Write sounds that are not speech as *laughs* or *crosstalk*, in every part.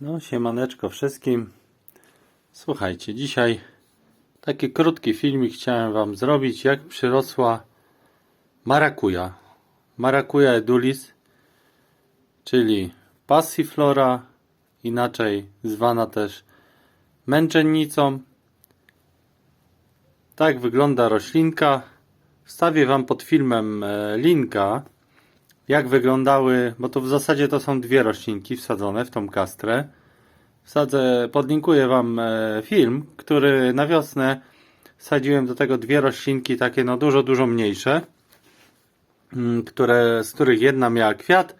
No, siemaneczko wszystkim. Słuchajcie, dzisiaj taki krótki filmik chciałem Wam zrobić, jak przyrosła marakuja. Marakuja edulis, czyli passiflora, inaczej zwana też męczennicą. Tak wygląda roślinka. Wstawię Wam pod filmem e, linka, jak wyglądały, bo to w zasadzie to są dwie roślinki wsadzone w tą kastrę. Wsadzę, podlinkuję Wam e, film, który na wiosnę wsadziłem do tego dwie roślinki, takie no dużo, dużo mniejsze, mm, które, z których jedna miała kwiat.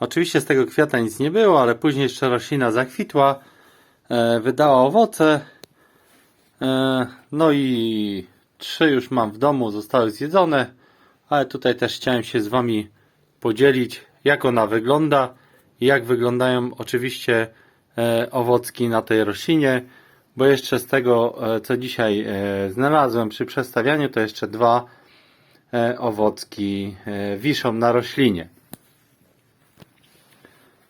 Oczywiście z tego kwiata nic nie było, ale później jeszcze roślina zakwitła, e, wydała owoce. E, no i trzy już mam w domu, zostały zjedzone, ale tutaj też chciałem się z Wami podzielić, jak ona wygląda i jak wyglądają oczywiście e, owocki na tej roślinie, bo jeszcze z tego, e, co dzisiaj e, znalazłem przy przestawianiu, to jeszcze dwa owocki wiszą na roślinie.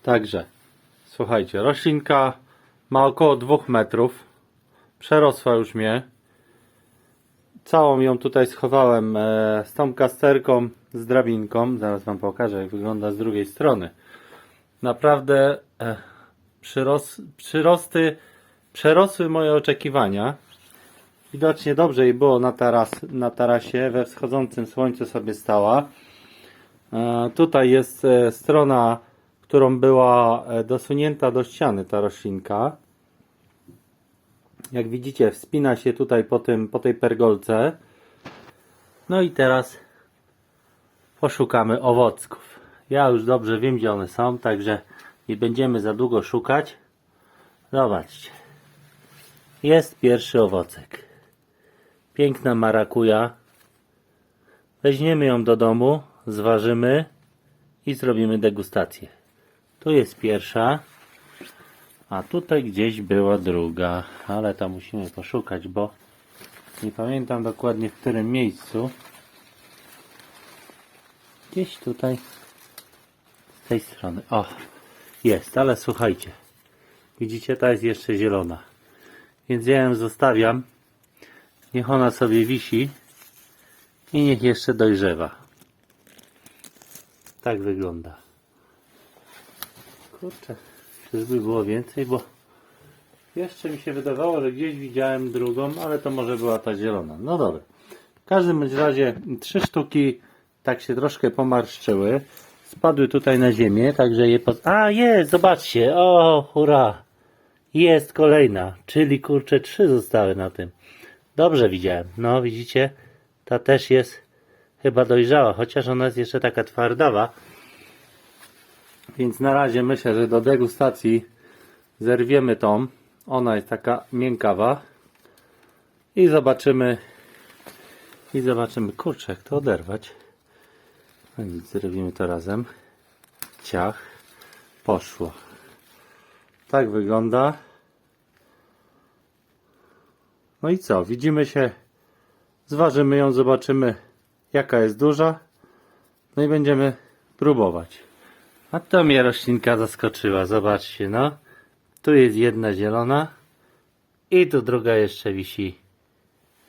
Także, słuchajcie, roślinka ma około 2 metrów, przerosła już mnie. Całą ją tutaj schowałem e, z tą kasterką, z drabinką. Zaraz Wam pokażę, jak wygląda z drugiej strony. Naprawdę e, przyros, przyrosty przerosły moje oczekiwania. Widocznie dobrze jej było na, taras, na tarasie, we wschodzącym słońcu sobie stała. E, tutaj jest strona, którą była dosunięta do ściany ta roślinka. Jak widzicie, wspina się tutaj po, tym, po tej pergolce. No i teraz poszukamy owocków. Ja już dobrze wiem, gdzie one są, także nie będziemy za długo szukać. Zobaczcie. Jest pierwszy owocek. Piękna marakuja. Weźmiemy ją do domu, zważymy i zrobimy degustację. Tu jest pierwsza. A tutaj gdzieś była druga, ale tam musimy poszukać, bo nie pamiętam dokładnie w którym miejscu. Gdzieś tutaj z tej strony. O, jest, ale słuchajcie. Widzicie, ta jest jeszcze zielona. Więc ja ją zostawiam. Niech ona sobie wisi i niech jeszcze dojrzewa. Tak wygląda. Kurczę, czyżby było więcej, bo jeszcze mi się wydawało, że gdzieś widziałem drugą, ale to może była ta zielona. No dobra. W każdym razie trzy sztuki tak się troszkę pomarszczyły. Spadły tutaj na ziemię, także je poz... A, jest, zobaczcie. O, hurra. Jest kolejna, czyli kurczę trzy zostały na tym. Dobrze widziałem. No, widzicie? Ta też jest chyba dojrzała, chociaż ona jest jeszcze taka twardawa. Więc na razie myślę, że do degustacji zerwiemy tą. Ona jest taka miękkawa. I zobaczymy. I zobaczymy. Kurczę, jak to oderwać. No nic, zrobimy to razem. Ciach. Poszło. Tak wygląda. No i co? Widzimy się. Zważymy ją, zobaczymy jaka jest duża. No i będziemy próbować. A to mnie roślinka zaskoczyła. Zobaczcie, no. Tu jest jedna zielona. I tu druga jeszcze wisi.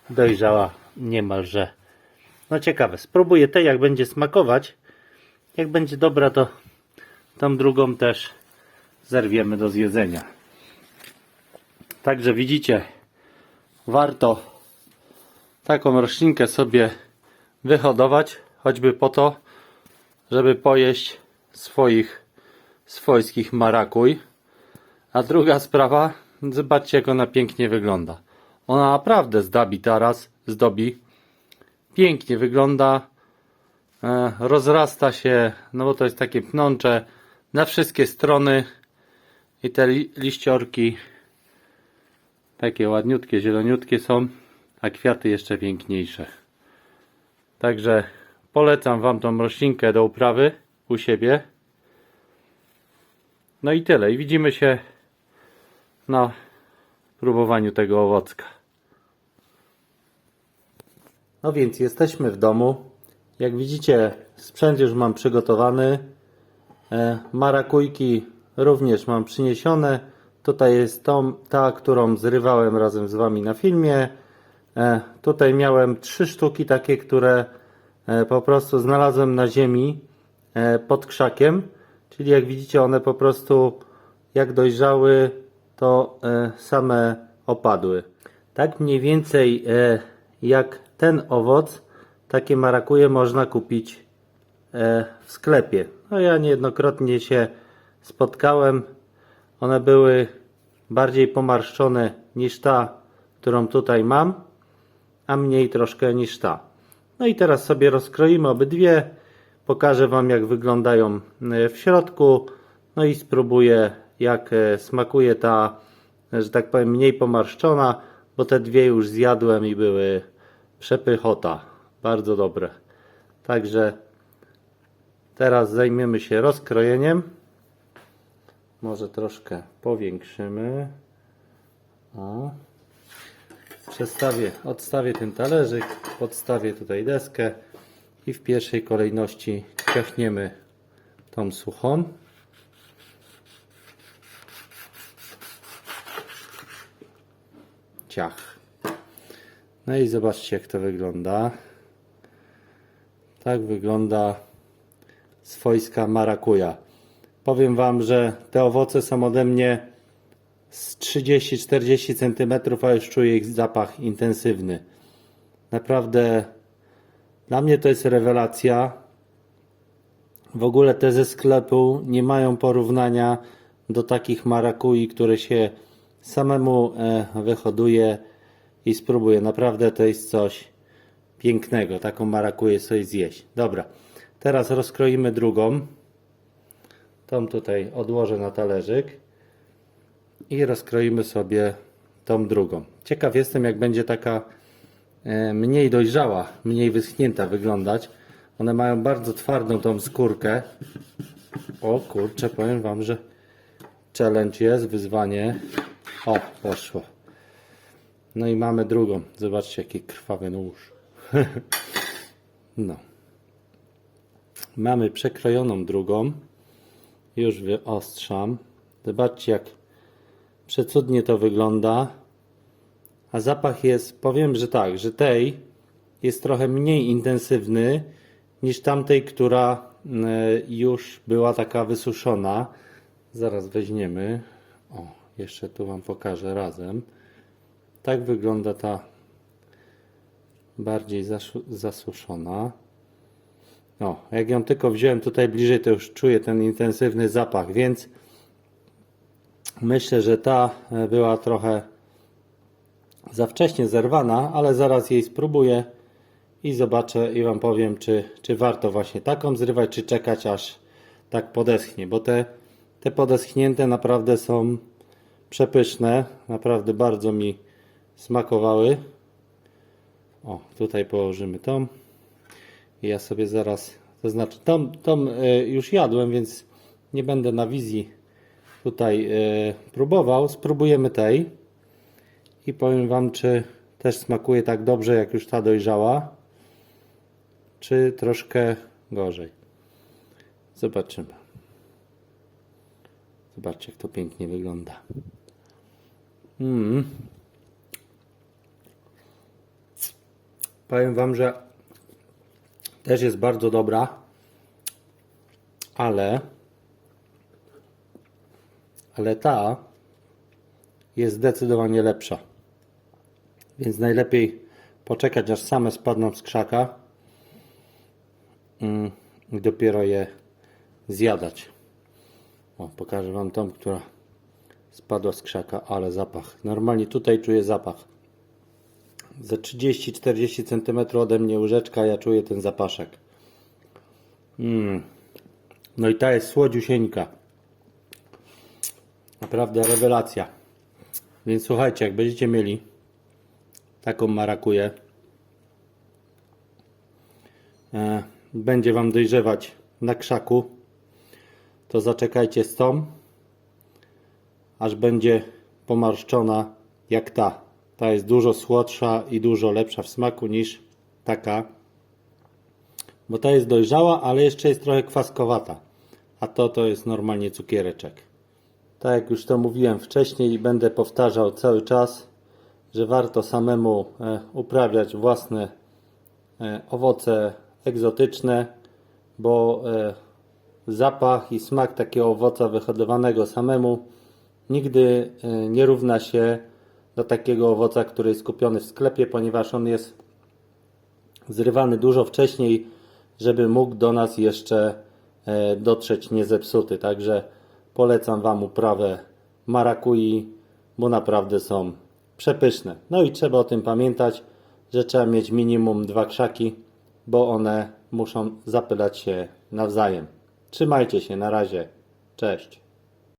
Dojrzała niemalże. No ciekawe. Spróbuję tej, jak będzie smakować. Jak będzie dobra, to tą drugą też zerwiemy do zjedzenia. Także widzicie, warto taką roślinkę sobie wyhodować, choćby po to, żeby pojeść swoich swojskich marakuj. A druga sprawa, zobaczcie jak ona pięknie wygląda. Ona naprawdę zdabi teraz, zdobi. Pięknie wygląda. E, rozrasta się, no bo to jest takie pnącze na wszystkie strony. I te li liściorki takie ładniutkie, zieloniutkie są, a kwiaty jeszcze piękniejsze. Także polecam Wam tą roślinkę do uprawy u siebie. No i tyle. I widzimy się na próbowaniu tego owocka. No więc jesteśmy w domu. Jak widzicie, sprzęt już mam przygotowany. E, Marakujki również mam przyniesione. Tutaj jest tą, ta, którą zrywałem razem z Wami na filmie. E, tutaj miałem trzy sztuki takie, które e, po prostu znalazłem na ziemi pod krzakiem. Czyli jak widzicie one po prostu jak dojrzały to e, same opadły. Tak mniej więcej e, jak ten owoc, takie marakuje można kupić e, w sklepie. No ja niejednokrotnie się spotkałem. One były bardziej pomarszczone niż ta, którą tutaj mam, a mniej troszkę niż ta. No i teraz sobie rozkroimy obydwie. Pokażę Wam jak wyglądają e, w środku. No i spróbuję jak e, smakuje ta, że tak powiem, mniej pomarszczona, bo te dwie już zjadłem i były przepychota. Bardzo dobre. Także teraz zajmiemy się rozkrojeniem. Może troszkę powiększymy. O. Przestawię, odstawię ten talerzyk, podstawię tutaj deskę i w pierwszej kolejności ciachniemy tą suchą. Ciach. No i zobaczcie jak to wygląda. Tak wygląda swojska marakuja. Powiem Wam, że te owoce są ode mnie z 30-40 cm, a już czuję ich zapach intensywny. Naprawdę dla mnie to jest rewelacja. W ogóle te ze sklepu nie mają porównania do takich marakui, które się samemu e, wyhoduje i spróbuję. Naprawdę to jest coś pięknego. Taką marakuję sobie zjeść. Dobra, teraz rozkroimy drugą. Tą tutaj odłożę na talerzyk i rozkroimy sobie tą drugą. Ciekaw jestem, jak będzie taka mniej dojrzała, mniej wyschnięta wyglądać. One mają bardzo twardą tą skórkę. O kurczę, powiem Wam, że challenge jest, wyzwanie. O, poszło. No i mamy drugą. Zobaczcie, jaki krwawy nóż. *laughs* no. Mamy przekrojoną drugą. Już wyostrzam. Zobaczcie, jak przecudnie to wygląda. A zapach jest, powiem, że tak, że tej jest trochę mniej intensywny niż tamtej, która e, już była taka wysuszona. Zaraz weźmiemy. O, jeszcze tu Wam pokażę razem. Tak wygląda ta bardziej zasu- zasuszona. No, jak ją tylko wziąłem tutaj bliżej, to już czuję ten intensywny zapach, więc myślę, że ta e, była trochę za wcześnie zerwana, ale zaraz jej spróbuję i zobaczę i Wam powiem, czy, czy warto właśnie taką zrywać, czy czekać aż tak podeschnie, bo te, te podeschnięte naprawdę są przepyszne, naprawdę bardzo mi smakowały. O, tutaj położymy tą. I ja sobie zaraz, to znaczy tą, tą e, już jadłem, więc nie będę na wizji tutaj e, próbował. Spróbujemy tej i powiem Wam, czy też smakuje tak dobrze, jak już ta dojrzała, czy troszkę gorzej. Zobaczymy. Zobaczcie, jak to pięknie wygląda. Mm. Powiem Wam, że też jest bardzo dobra, ale ale ta jest zdecydowanie lepsza. Więc najlepiej poczekać aż same spadną z krzaka mm, i dopiero je zjadać. O, pokażę Wam tą, która spadła z krzaka, ale zapach. Normalnie tutaj czuję zapach. Za 30-40 cm ode mnie łyżeczka, ja czuję ten zapaszek. Mm. No i ta jest słodziusieńka. Naprawdę rewelacja. Więc słuchajcie, jak będziecie mieli taką marakuję, e, będzie Wam dojrzewać na krzaku, to zaczekajcie z tą, aż będzie pomarszczona jak ta. Ta jest dużo słodsza i dużo lepsza w smaku niż taka, bo ta jest dojrzała, ale jeszcze jest trochę kwaskowata, a to to jest normalnie cukiereczek. Tak jak już to mówiłem wcześniej i będę powtarzał cały czas, że warto samemu e, uprawiać własne e, owoce egzotyczne, bo e, zapach i smak takiego owoca wyhodowanego samemu nigdy nie równa się do takiego owoca, który jest kupiony w sklepie, ponieważ on jest zrywany dużo wcześniej, żeby mógł do nas jeszcze dotrzeć niezepsuty. Także polecam Wam uprawę marakui, bo naprawdę są przepyszne. No i trzeba o tym pamiętać, że trzeba mieć minimum dwa krzaki, bo one muszą zapylać się nawzajem. Trzymajcie się, na razie. Cześć.